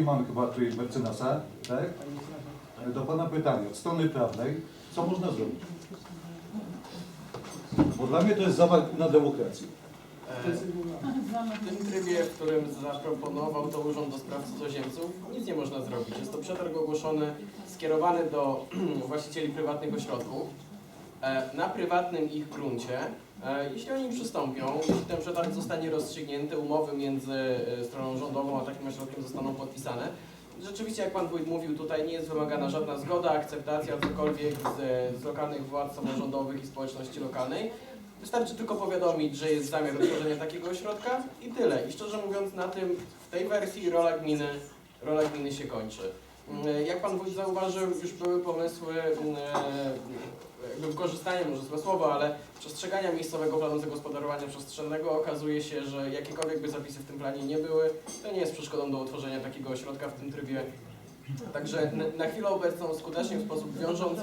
Mamy chyba tutaj mecenasa, tak? Do Pana pytanie, od strony prawnej, co można zrobić? Bo dla mnie to jest zamach na demokrację. W tym trybie, w którym zaproponował to Urząd do Spraw Cudzoziemców, nic nie można zrobić. Jest to przetarg ogłoszony, skierowany do właścicieli prywatnych ośrodków. E, Na prywatnym ich gruncie, e, jeśli oni przystąpią, jeśli ten przetarg zostanie rozstrzygnięty, umowy między e, stroną rządową a takim ośrodkiem zostaną podpisane. Rzeczywiście, jak Pan Wójt mówił, tutaj nie jest wymagana żadna zgoda, akceptacja, cokolwiek z, z lokalnych władz samorządowych i społeczności lokalnej. Wystarczy tylko powiadomić, że jest zamiar utworzenia takiego ośrodka i tyle. I szczerze mówiąc, na tym, w tej wersji rola gminy, rola gminy się kończy. Mm, Jak Pan Wójt zauważył, już były pomysły mm, jakby wykorzystania, może złe słowo, ale przestrzegania miejscowego planu zagospodarowania przestrzennego. Okazuje się, że jakiekolwiek by zapisy w tym planie nie były, to nie jest przeszkodą do utworzenia takiego ośrodka w tym trybie. Także na- chwilę obecną skutecznie w sposób wiążący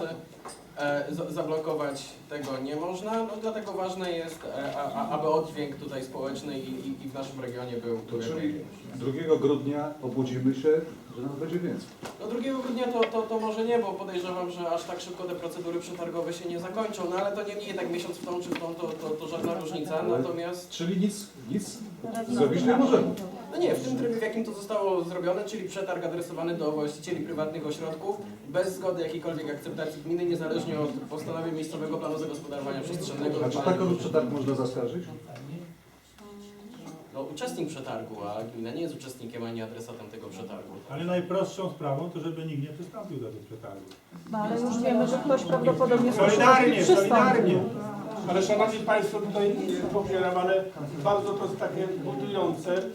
e, za- zablokować tego nie można, no dlatego ważne jest, e, a, aby oddźwięk tutaj społeczny i, i, w naszym regionie był, Czyli największy. 2 grudnia obudzimy się, że nas będzie więcej. No 2 grudnia to, to, to może nie, bo podejrzewam, że aż tak szybko te procedury przetargowe się nie zakończą, no ale to niemniej jednak miesiąc w tą czy w tą to, to, to żadna różnica, natomiast Czyli nic, nic zrobić nie możemy. no nie, w tym trybie w jakim to zostało zrobione, czyli przetarg adresowany do właścicieli prywatnych ośrodków, bez zgody jakiejkolwiek akceptacji gminy, niezależnie od postanowień miejscowego planu zagospodarowania przestrzennego. A czy taką przetarg można zaskarżyć? No, uczestnik przetargu, a gmina nie jest uczestnikiem ani adresatem tego przetargu. Ale najprostszą sprawą to, żeby nikt nie przystąpił do tych przetargów. No ale już wiemy, że ktoś prawdopodobnie Solidarnie, przystąpił. solidarnie. Ale szanowni Państwo, tutaj nie popieram, ale bardzo to jest takie budujące. E, e,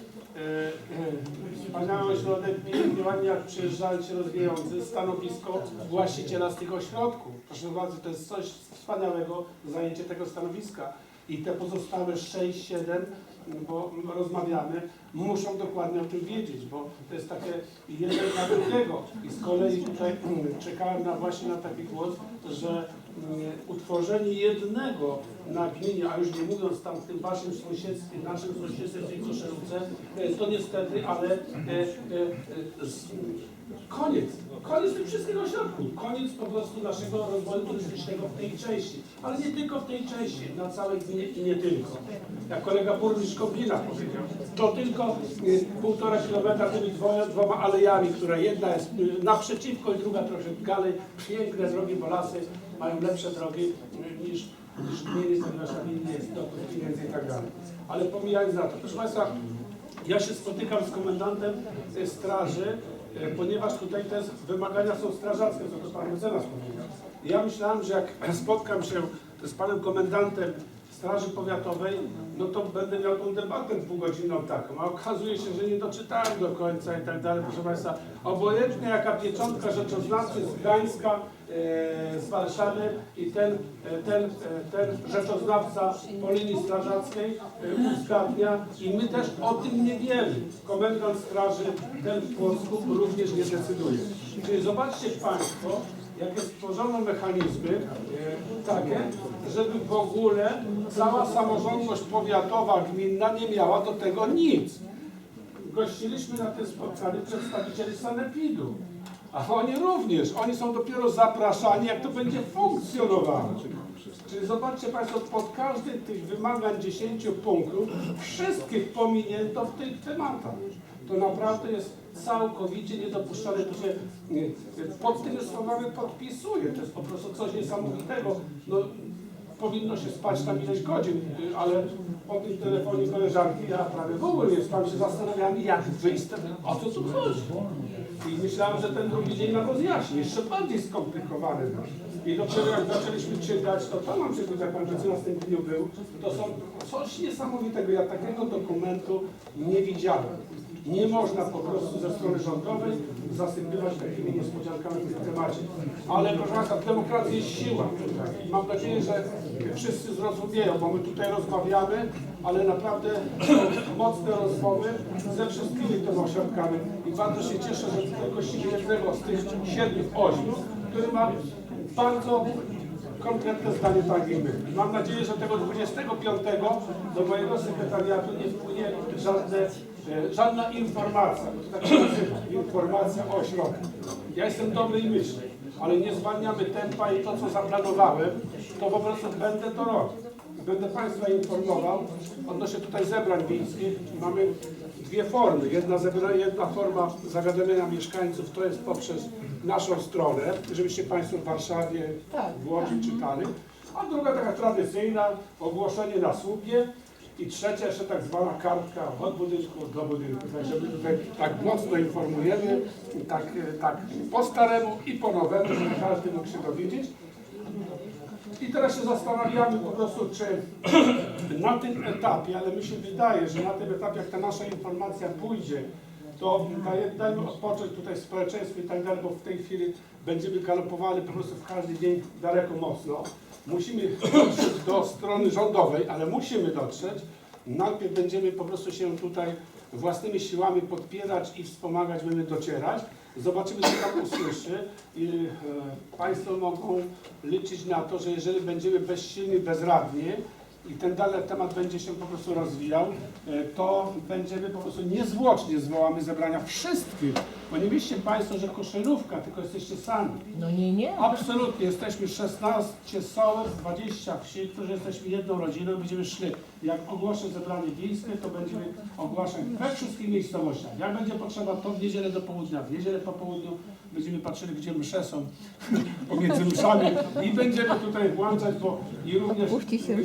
Wspaniały ośrodek pięknie, ładnie jak przyjeżdżający, rozwijający stanowisko właściciela z tych ośrodków. Proszę bardzo, to jest coś wspaniałego, zajęcie tego stanowiska. I te pozostałe 6, 7, bo rozmawiamy, muszą dokładnie o tym wiedzieć, bo to jest takie jeden na drugiego. I z kolei tutaj czekałem na, właśnie na taki głos, że mm, utworzenie jednego na gminie, a już nie mówiąc tam w tym waszym sąsiedztwie, naszym sąsiedztwie w tej Koszeruce, e, to niestety, ale e, e, koniec, koniec tych wszystkich ośrodków, koniec po prostu naszego rozwoju turystycznego w tej części, ale nie tylko w tej części, na całej gminie i nie tylko. Jak kolega burmistrz Koblina powiedział, to tylko y, półtora kilometra tymi dwoma, dwoma alejami, która jedna jest y, naprzeciwko i druga trochę dalej, piękne drogi, bo lasy mają lepsze drogi y, niż, niż gminy, ponieważ gminie jest dopływ pieniędzy i tak dalej. Ale pomijając na to, proszę Państwa, ja się spotykam z komendantem e, straży, e, ponieważ tutaj te wymagania są strażackie, co to pan mecenas powiedział. Ja myślałem, że jak spotkam się z panem komendantem Straży Powiatowej, no to będę miał tą debatę półgodzinną taką, a okazuje się, że nie doczytałem do końca i tak dalej, proszę Państwa. Obojętnie jaka pieczątka rzeczoznawcy z Gdańska, e, z Warszawy i ten, e, ten, e, ten rzeczoznawca po linii strażackiej e, uzgadnia i my też o tym nie wiemy. Komendant straży ten w Polsku również nie decyduje. Czyli zobaczcie Państwo, jakie stworzono mechanizmy e, takie, żeby w ogóle cała samorządność powiatowa, gminna nie miała do tego nic. Gościliśmy na tym spotkaniu przedstawicieli Sanepidu. A oni również, oni są dopiero zapraszani, jak to będzie funkcjonowało. Czyli zobaczcie Państwo, pod każdym tych wymagań 10 punktów, wszystkich pominięto w tych tematach. To naprawdę jest całkowicie niedopuszczalne, to się nie, pod tymi słowami podpisuje. To jest po prostu coś niesamowitego. No, powinno się spać tam ileś godzin, y, ale po tym telefonie koleżanki ja prawie w ogóle nie spałem, się zastanawiałem, jak wyjść o co tu chodzi. I myślałem, że ten drugi dzień nam rozjaśni, jeszcze bardziej skomplikowany. I dopiero jak zaczęliśmy czytać, to to nam przykład, jak pan mecenas w tym dniu był, to są coś niesamowitego. Ja takiego dokumentu nie widziałem. Nie można po prostu ze strony rządowej zasypywać takimi niespodziankami w tym temacie. Ale proszę Państwa, demokracja jest siła. I mam nadzieję, że wszyscy zrozumieją, bo my tutaj rozmawiamy, ale naprawdę mocne rozmowy ze wszystkimi tymi ośrodkami. I bardzo się cieszę, że tutaj gościmy jednego z tych siedmiu, ośmiu, który ma bardzo konkretne zdanie tak. Mam nadzieję, że tego 25 do mojego sekretariatu nie wpłynie żadne żadna informacja, bo to tak się informacja o ośrodku. Ja jestem dobrej myśli, ale nie zwalniamy tempa i to, co zaplanowałem, to po prostu będę to robił. Będę Państwa informował odnośnie tutaj zebrań wiejskich. Mamy dwie formy. Jedna, zebra, jedna forma zawiadomienia mieszkańców to jest poprzez naszą stronę, żebyście Państwo w Warszawie, w Łodzi czytali. A druga taka tradycyjna, ogłoszenie na słupie. I trzecia jeszcze tak zwana kartka od budynku do budynku. Także my tutaj tak mocno informujemy, tak, e, tak po staremu i po nowemu, żeby każdy mógł się dowiedzieć. I teraz się zastanawiamy po prostu, czy na tym etapie, ale mi się wydaje, że na tym etapie, jak ta nasza informacja pójdzie, to dajmy odpocząć tutaj społeczeństwu i tak dalej, bo w tej chwili będziemy galopowali po prostu w każdy dzień daleko mocno. Musimy dotrzeć do strony rządowej, ale musimy dotrzeć. Najpierw będziemy po prostu się tutaj własnymi siłami podpierać i wspomagać, będziemy docierać. Zobaczymy, co tam usłyszy. I e, Państwo mogą liczyć na to, że jeżeli będziemy bezsilni, bezradni i ten dalej temat będzie się po prostu rozwijał, e, to będziemy po prostu niezwłocznie zwołamy zebrania wszystkich. Bo nie myślcie Państwo, że koszylówka, tylko jesteście sami. No nie, nie. Absolutnie, jesteśmy 16 sołec, 20 wsi, którzy jesteśmy jedną rodziną, będziemy szli. Jak ogłoszę zebranie wiejskie, to będziemy ogłaszać we wszystkich miejscowościach. Jak będzie potrzeba, to w niedzielę do południa, w niedzielę po południu będziemy patrzyli, gdzie msze są pomiędzy mszami i będziemy tutaj włączać, bo i również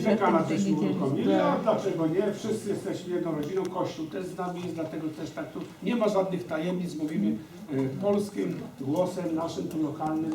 dekana też uruchomili. A dlaczego nie? Wszyscy jesteśmy jedną rodziną, Kościół też z nami jest, dlatego też tak tu nie ma żadnych tajemnic, mówimy polskim głosem naszym tu lokalnym.